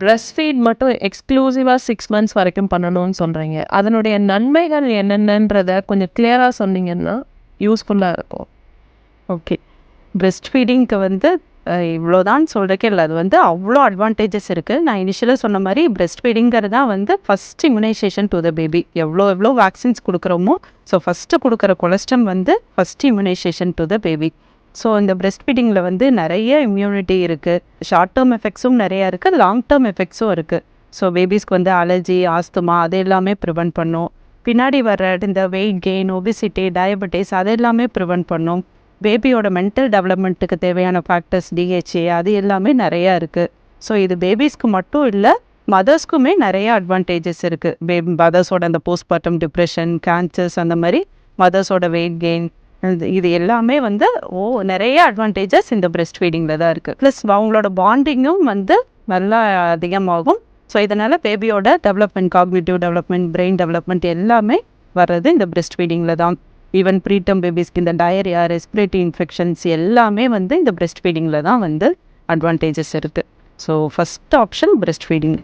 Breast feet மட்டும் எக்ஸ்க்ளூசிவாக six months வரைக்கும் பண்ணணும்னு சொல்கிறீங்க அதனுடைய நன்மைகள் என்னென்னன்றத கொஞ்சம் கிளியராக சொன்னீங்கன்னா யூஸ்ஃபுல்லாக இருக்கும். ஓகே ப்ரெஸ்ட் ஃபீடிங்க்கு வந்து இவ்வளோதான் சொல்கிறக்கே இல்லை. அது வந்து அவ்வளோ அட்வான்டேஜஸ் இருக்குது நான் இனிஷியலாக சொன்ன மாதிரி பிரெஸ்ட் ஃபீடிங்கிறது தான் வந்து first immunisation to the baby எவ்வளோ எவ்வளோ வேக்சின்ஸ் கொடுக்குறோமோ ஸோ ஃபஸ்ட்டு கொடுக்குற கொலஸ்ட்ரம் வந்து first immunisation to the baby so இந்த பிரெஸ்ட் ஃபீடிங்கில் வந்து நிறைய இம்யூனிட்டி இருக்குது ஷார்ட் டேர்ம் எஃபெக்ட்ஸும் நிறையா இருக்குது லாங் டேர்ம் எஃபெக்ட்ஸும் இருக்குது ஸோ பேபிஸ்க்கு வந்து அலர்ஜி ஆஸ்துமா அது எல்லாமே ப்ரிவென்ட் பண்ணும். பின்னாடி வர்ற இந்த வெயிட் கெயின் ஒபிசிட்டி டயபெட்டிஸ் அது எல்லாமே ப்ரிவெண்ட் பண்ணும். பேபியோட மென்டல் டெவலப்மெண்ட்டுக்கு தேவையான ஃபேக்டர்ஸ் டிஹெச்ஏ அது எல்லாமே நிறையா இருக்குது ஸோ இது பேபிஸ்க்கு மட்டும் இல்லை மதர்ஸ்க்குமே நிறைய அட்வான்டேஜஸ் இருக்குது பே மதர்ஸோட அந்த போஸ்ட்மார்ட்டம் டிப்ரெஷன் கேன்சர்ஸ் அந்த மாதிரி மதர்ஸோட வெயிட் கெயின் இது எல்லாமே வந்து ஓ நிறைய அட்வான்டேஜஸ் இந்த பிரெஸ்ட் ஃபீடிங்கில் தான் இருக்குது ப்ளஸ் அவங்களோட பாண்டிங்கும் வந்து நல்லா அதிகமாகும். ஸோ இதனால் பேபியோட development cognitive development brain development எல்லாமே வர்றது இந்த பிரெஸ்ட் ஃபீடிங்கில் தான். ஈவன் ப்ரீட்டம் பேபிஸ்க்கு இந்த டயரியா ரெஸ்பிரேட்டரி இன்ஃபெக்ஷன்ஸ் எல்லாமே வந்து இந்த பிரெஸ்ட் ஃபீடிங்கில் தான் வந்து அட்வான்டேஜஸ் இருக்குது so first option breast feeding